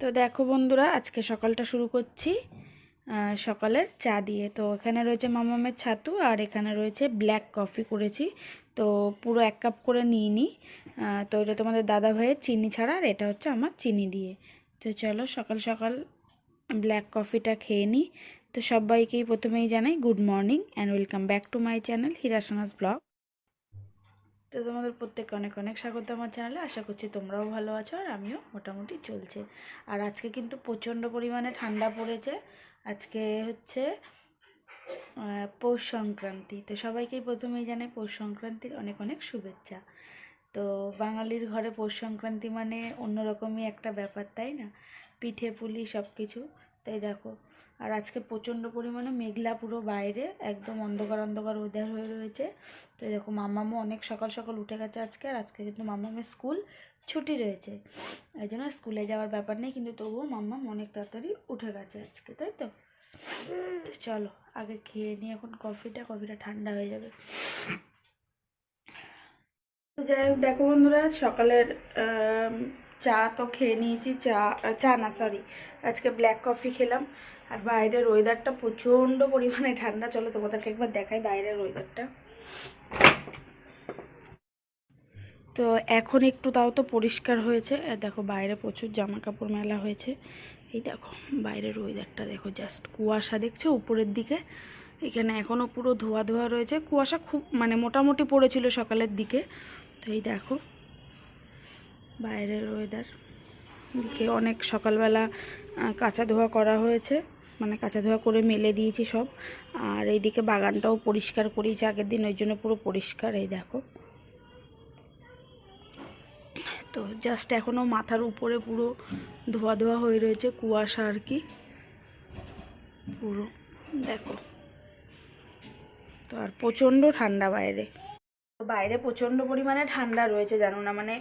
তো দেখো বন্ধুরা, আজকে সকালটা শুরু করছি সকালের চা দিয়ে। তো এখানে রয়েছে মামামের ছাতু আর এখানে রয়েছে ব্ল্যাক কফি করেছি। তো পুরো এক কাপ করে নিয়ে নিই তো এটা তোমাদের দাদা ভাইয়ের চিনি ছাড়া আর এটা হচ্ছে আমার চিনি দিয়ে। তো চলো সকাল সকাল ব্ল্যাক কফিটা খেয়ে নিই তো সবাইকেই প্রথমেই জানাই good morning and welcome back to my channel হিরাসানাস blog. তো তোমাদের প্রত্যেককে অনেক অনেক স্বাগত আমার চ্যানেলে। আশা করছি তোমরাও ভালো আছো আর আমিও মোটামুটি চলছে। আর আজকে কিন্তু প্রচণ্ড পরিমাণে ঠান্ডা পড়েছে। আজকে হচ্ছে পৌষ সংক্রান্তি। তো সবাইকেই প্রথমেই জানাই পৌষ সংক্রান্তির অনেক অনেক শুভেচ্ছা। তো বাঙালির ঘরে পৌষ সংক্রান্তি মানে অন্যরকমই একটা ব্যাপার, তাই না? পিঠে পুলি সব কিছু তাই দেখো। আর আজকে প্রচণ্ড পরিমাণে মেঘলা পুরো বাইরে, একদম অন্ধকার অন্ধকার ওয়েদার হয়ে রয়েছে। তো দেখো মামামও অনেক সকাল সকাল উঠে গেছে আজকে, আর আজকে কিন্তু মামামের স্কুল ছুটি রয়েছে। এই জন্য স্কুলে যাওয়ার ব্যাপার নেই, কিন্তু তবুও মাম্মাম অনেক তাড়াতাড়ি উঠে গেছে আজকে, তাই তো? চলো, আগে খেয়ে নিই এখন কফিটা কফিটা ঠান্ডা হয়ে যাবে। যাই হোক, দেখো বন্ধুরা, সকালের চা তো খেয়ে নিয়েছি, চা চা না সরি আজকে ব্ল্যাক কফি খেলাম। আর বাইরের ওয়েদারটা প্রচণ্ড পরিমাণে ঠান্ডা। চলো তোমাদেরকে একবার দেখাই বাইরের ওয়েদারটা তো এখন একটু তাও তো পরিষ্কার হয়েছে। দেখো বাইরে প্রচুর জামা কাপড় মেলা হয়েছে। এই দেখো, বাইরের ওয়েদারটা দেখো জাস্ট কুয়াশা, দেখছ উপরের দিকে? এখানে এখনও পুরো ধোয়া ধোয়া রয়েছে। কুয়াশা খুব মানে মোটামুটি পড়েছিল সকালের দিকে। তো এই দেখো বাইরের ওয়েদার দিকে অনেক সকালবেলা কাঁচা ধোয়া করা হয়েছে। মানে কাঁচা ধোয়া করে মেলে দিয়েছি সব। আর এইদিকে বাগানটাও পরিষ্কার করিয়েছি আগের দিন, ওই জন্য পুরো পরিষ্কার, এই দেখো। তো জাস্ট এখনও মাথার উপরে পুরো ধোয়া ধোয়া হয়ে রয়েছে, কুয়াশা আর কি। পুরো, দেখো। তো আর প্রচণ্ড ঠান্ডা বাইরে। বাইরে প্রচণ্ড পরিমাণে ঠান্ডা রয়েছে, জানো না মানে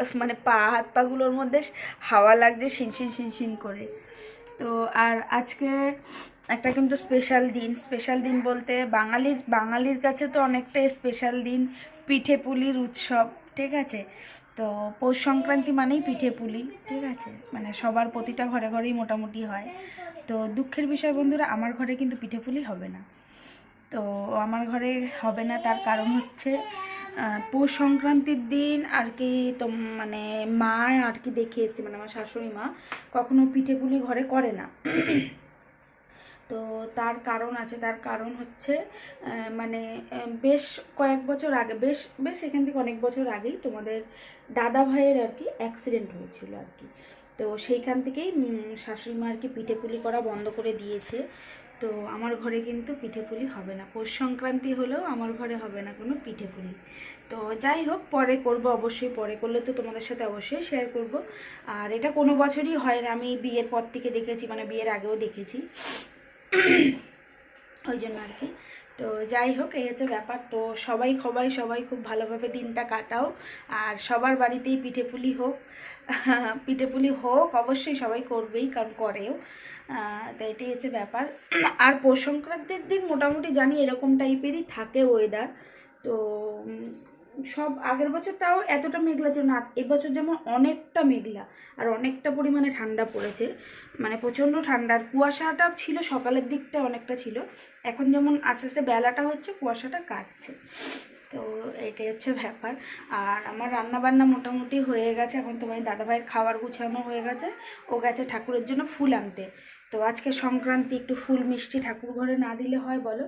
মানে পা, হাত পাগুলোর মধ্যে হাওয়া লাগছে শিনশিন শিনশিন করে। তো আর আজকে একটা কিন্তু স্পেশাল দিন। স্পেশাল দিন বলতে বাঙালির বাঙালির কাছে তো অনেকটাই স্পেশাল দিন, পিঠে পুলির উৎসব, ঠিক আছে? তো পৌষ সংক্রান্তি মানেই পিঠে পুলি, ঠিক আছে? মানে সবার প্রতিটা ঘরে ঘরেই মোটামুটি হয়। তো দুঃখের বিষয় বন্ধুরা, আমার ঘরে কিন্তু পিঠে পুলি হবে না। তো আমার ঘরে হবে না, তার কারণ হচ্ছে পৌষ সংক্রান্তির দিন আর কি তো মানে মা আর কি দেখে এসেছে মানে আমার শাশুড়ি মা, কখনো পিঠেপুলি ঘরে করে না। তো তার কারণ আছে, তার কারণ হচ্ছে মানে বেশ কয়েক বছর আগে, বেশ বেশ এখান থেকে অনেক বছর আগেই তোমাদের দাদা ভাইয়ের আর কি অ্যাক্সিডেন্ট হয়েছিল আর কি। তো সেইখান থেকেই শাশুড়ি মা আর কি পিঠে পুলি করা বন্ধ করে দিয়েছে। তো আমার ঘরে কিন্তু পিঠে পুলি হবে না। পৌষ সংক্রান্তি হলেও আমার ঘরে হবে না কোনো পিঠে পুলি। তো যাই হোক, পরে করব অবশ্যই, পরে করলে তো তোমাদের সাথে অবশ্যই শেয়ার করব। আর এটা কোনো বছরই হয় না, আমি বিয়ের পর থেকে দেখেছি মানে বিয়ের আগেও দেখেছি। ওই জন্য আর কি। তো যাই হোক, এই হচ্ছে ব্যাপার। তো সবাই সবাই সবাই খুব ভালোভাবে দিনটা কাটাও। আর সবার বাড়িতেই পিঠে পুলি হোক, পিঠে পুলি হোক, অবশ্যই সবাই করবেই, কারণ করেও। তো এটাই হচ্ছে ব্যাপার। আর পৌষ সংক্রান্তির দিন মোটামুটি জানি এরকম টাইপেরই থাকে ওয়েদার তো সব আগের বছর তাও এতটা মেঘলা ছিল না এবছর যেমন অনেকটা মেঘলা আর অনেকটা পরিমাণে ঠান্ডা পড়েছে। মানে প্রচণ্ড ঠান্ডা আর কুয়াশাটা ছিল, সকালের দিকটা অনেকটা ছিল। এখন যেমন আস্তে আস্তে বেলাটা হচ্ছে, কুয়াশাটা কাটছে। তো এটাই হচ্ছে ব্যাপার। আর আমার রান্না বান্না মোটামুটি হয়ে গেছে। এখন তোমার দাদাভাইয়ের খাবার গুছানো হয়ে গেছে। ও গেছে ঠাকুরের জন্য ফুল আনতে। তো আজকে সংক্রান্তি একটু ফুল মিষ্টি ঠাকুর ঘরে না দিলে হয় বলো?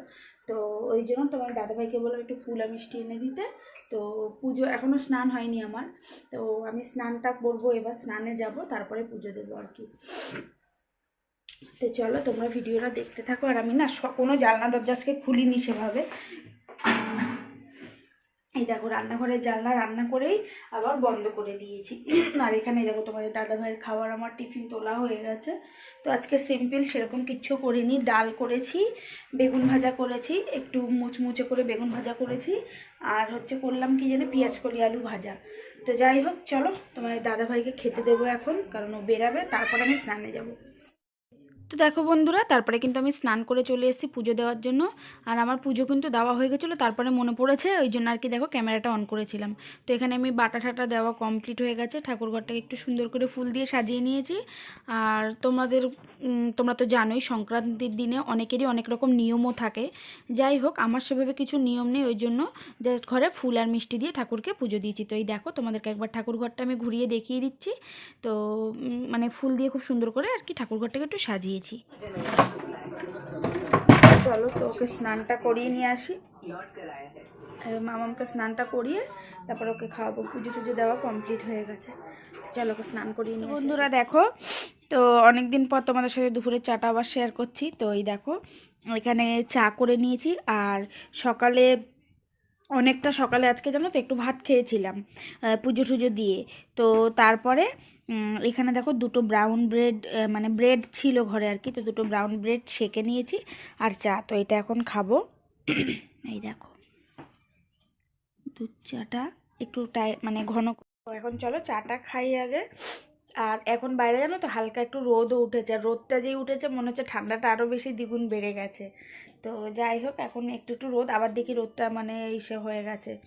তো ওই জন্য তোমার দাদাভাইকে বললাম একটু ফুল মিষ্টি এনে দিতে। তো পুজো এখনও স্নান হয়নি আমার। তো আমি স্নানটা করব এবার, স্নানে যাব, তারপরে পুজো দেবো আর কি। তো চলো তোমরা ভিডিওটা দেখতে থাকো। আর আমি না কোনো জানলা দরজা আজকে খুলিনি সেভাবে। এই দেখো রান্নাঘরের জানলা রান্না করেই আবার বন্ধ করে দিয়েছি। আর এখানে দেখো তোমাদের দাদা ভাইয়ের খাবার আমার টিফিন তোলা হয়ে গেছে। তো আজকে সিম্পল সেরকম কিচ্ছু করিনি। ডাল করেছি, বেগুন ভাজা করেছি, একটু মুচমুচে করে বেগুন ভাজা করেছি। আর হচ্ছে করলাম কি জানি, পেঁয়াজ কলি আলু ভাজা। তো যাই হোক, চলো তোমার দাদা ভাইকে খেতে দেবো এখন, কারণ ও বেরাবে, তারপর আমি স্নানে যাব। তো দেখো বন্ধুরা, তারপরে কিন্তু আমি স্নান করে চলে এসেছি পুজো দেওয়ার জন্য। আর আমার পুজো কিন্তু দেওয়া হয়ে গেছিল, তারপরে মনে পড়েছে, ওই জন্য আর কি দেখো ক্যামেরাটা অন করেছিলাম। তো এখানে আমি বাটা ঠাটা দেওয়া কমপ্লিট হয়ে গেছে ঠাকুরঘরটাকে একটু সুন্দর করে ফুল দিয়ে সাজিয়ে নিয়েছি। আর তোমাদের তোমরা তো জানোই, সংক্রান্তির দিনে অনেকেরই অনেক রকম নিয়মও থাকে। যাই হোক, আমার সেভাবে কিছু নিয়ম নেই, ওই জন্য জাস্ট ঘরে ফুল আর মিষ্টি দিয়ে ঠাকুরকে পুজো দিয়েছি। তো এই দেখো, তোমাদেরকে একবার ঠাকুর ঘরটা আমি ঘুরিয়ে দেখিয়ে দিচ্ছি। তো মানে ফুল দিয়ে খুব সুন্দর করে আর কি ঠাকুর ঘরটাকে একটু সাজিয়েছি চলো তো ওকে স্নানটা করিয়ে নিয়ে আসি। মামামকে স্নানটা করিয়ে তারপর ওকে খাওয়াবো। পুজো টুজো দেওয়া কমপ্লিট হয়ে গেছে। চলো ওকে স্নান করিয়ে নিয়ে বন্ধুরা দেখো তো অনেক দিন পর তোমাদের সাথে দুপুরের চাটা আবার শেয়ার করছি। তো এই দেখো এখানে চা করে নিয়েছি। আর সকালে অনেকটা সকালে আজকে জানো তো একটু ভাত খেয়েছিলাম পুজো টুজো দিয়ে। তো তারপরে এখানে দেখো দুটো ব্রাউন ব্রেড মানে ব্রেড ছিল ঘরে আর কি, তো দুটো ব্রাউন ব্রেড সেকে নিয়েছি আর চা। তো এটা এখন খাব। এই দেখো, দুধ চাটা একটু টাই মানে ঘন এখন চলো চাটা খাই আগে। আর এখন বাইরে জানো তো, হালকা একটু রোদও উঠেছে। আর রোদটা যেই উঠেছে, মনে হচ্ছে ঠান্ডাটা আরও বেশি দ্বিগুণ বেড়ে গেছে। তো যাই হোক, এখন একটু একটু রোদ, আবার দেখি রোদটা মানে ইসে হয়ে গেছে।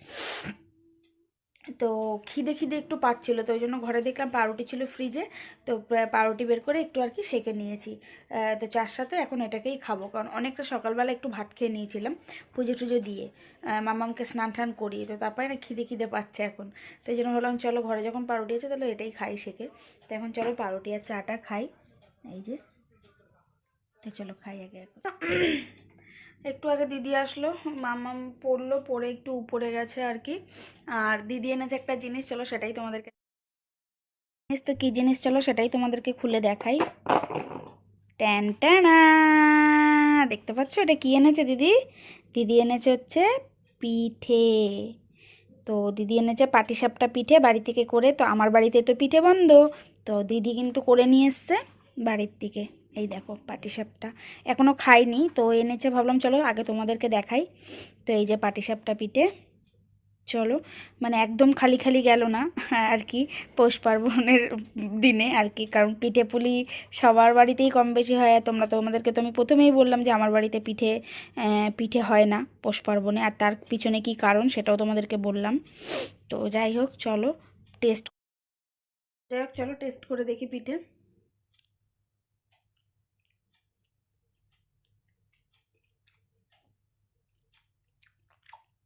তো খিদে খিদে একটু পাচ্ছিলো, তো ওই জন্য ঘরে দেখলাম পাউরুটি ছিল ফ্রিজে তো পাউরুটি বের করে একটু আর কি সেকে নিয়েছি। তো চার সাথে এখন এটাকেই খাব, কারণ অনেকটা সকালবেলা একটু ভাত খেয়ে নিয়েছিলাম পুজো টুজো দিয়ে। মামামকে স্নান টান করিয়ে, তো তারপরে না খিদে খিদে পাচ্ছে এখন। তো ওই জন্য ভাবলাম চলো ঘরে যখন পাউরুটি আছে তাহলে এটাই খাই শেখে তো এখন চলো পাউরুটি আর চাটা খাই। এই যে, তো চলো খাই আগে এখন। একটু আগে দিদি আসলো, মামাম পড়ল, পড়ে একটু উপরে গেছে আর কি। আর দিদি এনেছে একটা জিনিস, চলো সেটাই তোমাদেরকে জিনিস তো কী জিনিস, চলো সেটাই তোমাদেরকে খুলে দেখাই। ট্যান ট্যানা! দেখতে পাচ্ছ এটা কী এনেছে দিদি? দিদি এনেছে হচ্ছে পিঠে। তো দিদি এনেছে পাটিসাপটা পিঠে বাড়ি থেকে করে, তো আমার বাড়িতে তো পিঠে বন্ধ। তো দিদি কিন্তু করে নিয়ে এসছে বাড়ির থেকে এই দেখো পাটিসাপটা এখনও খাইনি, তো এনেছে, ভাবলাম চলো আগে তোমাদেরকে দেখাই। তো এই যে পাটিসাপটা পিঠে, চলো। মানে একদম খালি খালি গেল না আর কি পৌষ পার্বণের দিনে আর কি, কারণ পিঠে পুলি সবার বাড়িতেই কম বেশি হয়। তোমরা তোমাদেরকে তো আমি প্রথমেই বললাম যে আমার বাড়িতে পিঠে পিঠে হয় না পৌষ পার্বণে। আর তার পিছনে কি কারণ সেটাও তোমাদেরকে বললাম। তো যাই হোক, চলো, টেস্ট যাই হোক, চলো টেস্ট করে দেখি পিঠে।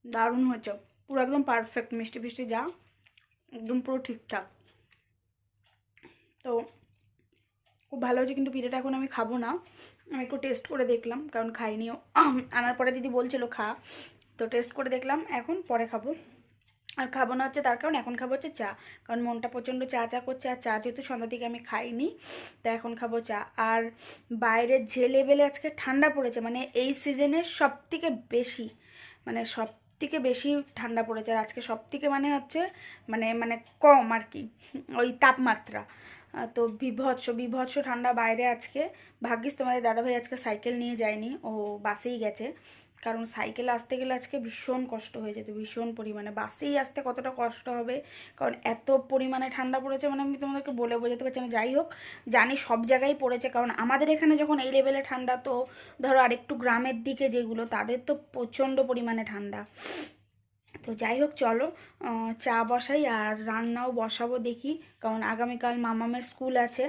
দারুণ হয়েছে। পুরো একদম পারফেক্ট মিষ্টি ফিষ্টি যা, একদম পুরো ঠিকঠাক। তো খুব ভালো হয়েছে কিন্তু পিঠাটা এখন আমি খাব না। আমি একটু টেস্ট করে দেখলাম, কারণ খাইনিও আনার পরে দিদি বলছিল খা। তো টেস্ট করে দেখলাম, এখন পরে খাব। আর খাব না হচ্ছে তার কারণ এখন খাব হচ্ছে চা। কারণ মনটা প্রচণ্ড চা চা করছে, আর চা যেহেতু সন্ধ্যা থেকে আমি খাইনি, তো এখন খাব চা। আর বাইরে যে লেভেলে আজকে ঠান্ডা পড়েছে মানে এই সিজনে সব থেকে বেশি মানে সব থেকে বেশি ঠান্ডা পড়েছে আর আজকে সব থেকে মানে হচ্ছে মানে মানে কম আর কি, ওই তাপমাত্রা। তো বিভৎস বিভৎস ঠান্ডা বাইরে আজকে। ভাগ্যিস তোমাদের দাদাভাই আজকে সাইকেল নিয়ে যায়নি, ও বাসেই গেছে। কারণ সাইকেলে আসতে গেলে আজকে ভীষণ কষ্ট হয়ে যেত, ভীষণ পরিমাণে। বাসেই আসতে কতটা কষ্ট হবে? কারণ এত পরিমাণে ঠান্ডা পড়েছে মানে আমি তোমাদেরকে বলে বোঝাতে পারছি না। যাই হোক, জানি সব জায়গায় পড়েছে, কারণ আমাদের এখানে যখন এই লেভেলে ঠান্ডা, তো ধরো আরেকটু গ্রামের দিকে যেগুলো, তাদের তো প্রচণ্ড পরিমাণে ঠান্ডা। তো যাই হোক, চলো চা বসাই আর রান্নাও বসাবো দেখি, কারণ আগামীকাল মামামের স্কুল আছে।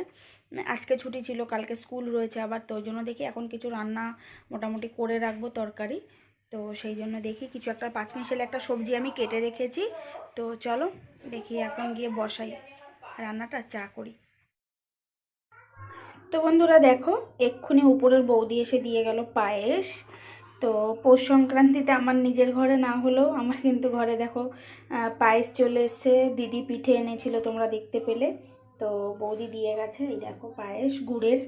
আজকে ছুটি ছিল, কালকে স্কুল রয়েছে আবার, তো জন্য দেখি এখন কিছু রান্না মোটামুটি করে রাখব তরকারি। তো সেই জন্য দেখি, কিছু একটা পাঁচ মিশালে একটা সবজি আমি কেটে রেখেছি। তো চলো, দেখি এখন গিয়ে বসাই রান্নাটা, চা করি। তো বন্ধুরা দেখো, এক্ষুনি উপরের বৌদি এসে দিয়ে গেল পায়েস। তো পৌষ সংক্রান্তিতে আমার নিজের ঘরে না হলেও আমার কিন্তু ঘরে দেখো পায়েস চলে এসছে, দিদি পিঠে এনেছিল তোমরা দেখতে পেলে। তো বৌদি দিয়ে গেছে, এই দেখো পায়েস, গুড়ের।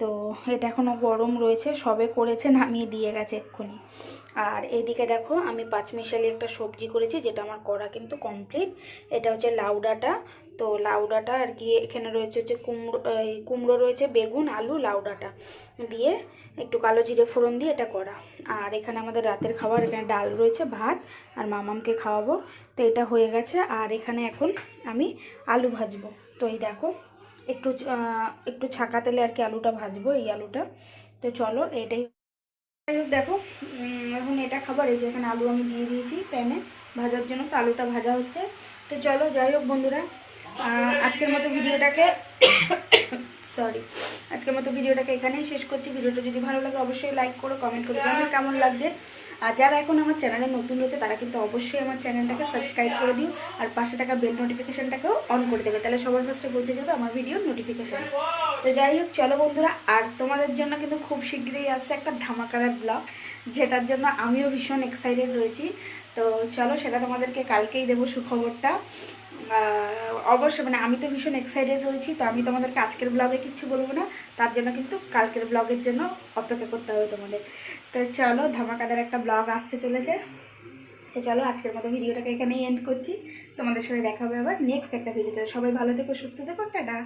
তো এটা এখনও গরম রয়েছে, সবে করেছে, নামিয়ে দিয়ে গেছে এক্ষুনি। আর এদিকে দেখো আমি পাঁচমিশালি একটা সবজি করেছি, যেটা আমার করা কিন্তু কমপ্লিট এটা হচ্ছে লাউ ডাঁটা। তো লাউ ডাঁটা আর কি এখানে রয়েছে হচ্ছে কুমড়ো কুমড়ো রয়েছে, বেগুন, আলু, লাউ ডাঁটা। দিয়ে একটু কালো জিরে ফোড়ন দিয়ে এটা করা। আর এখানে আমাদের রাতের খাবার, এখানে ডাল রয়েছে, ভাত, আর মামামকে খাওয়াবো। তো এটা হয়ে গেছে, আর এখানে এখন আমি আলু ভাজবো। তো এই দেখো, একটু একটু ছাকা তেলে আর কি আলুটা ভাজবো, এই আলুটা। তো চলো, এটাই দেখো এখন এটা খাবার, এই যে এখানে আলু আমি দিয়ে দিয়েছি প্যানে, ভাজার জন্য, তো আলুটা ভাজা হচ্ছে। তো চলো, যাই হোক বন্ধুরা আজকের মতো ভিডিওটাকে সরি আজকের মতো ভিডিওটাকে এখানেই শেষ করছি। ভিডিওটা যদি ভালো লাগে, অবশ্যই লাইক করো কমেন্ট করে জানাবে কেমন লাগছে। আর যারা এখন আমার চ্যানেলে নতুন রয়েছে, তারা কিন্তু অবশ্যই আমার চ্যানেলটাকে সাবস্ক্রাইব করে দিও আর পাশে থাকা বেল নোটিফিকেশানটাকেও অন করে দেবে। তাহলে সবার ফার্স্টে পৌঁছে যাবে আমার ভিডিওর নোটিফিকেশন তো যাই হোক, চলো বন্ধুরা, আর তোমাদের জন্য কিন্তু খুব শীঘ্রই আসছে একটা ধামাকাদার ব্লগ যেটার জন্য আমিও ভীষণ এক্সাইটেড রয়েছি। তো চলো, সেটা তোমাদেরকে কালকেই দেবো সুখবরটা। অবশ্যই মানে আমি তো ভীষণ এক্সাইটেড রয়েছি তো আমি তোমাদেরকে আজকের ব্লগে কিছু বলব না, তার জন্য কিন্তু কালকের ব্লগের জন্য অপেক্ষা করতে হবে তোমাদের। তো চলো, ধামাকাদার একটা ব্লগ আসতে চলেছে। তো চলো, আজকের মতো ভিডিওটাকে এখানেই এন্ড করছি। তোমাদের সঙ্গে দেখা হবে আবার নেক্সট একটা ভিডিওতে সবাই ভালো থেকো, সুস্থ থেকো, টাটা।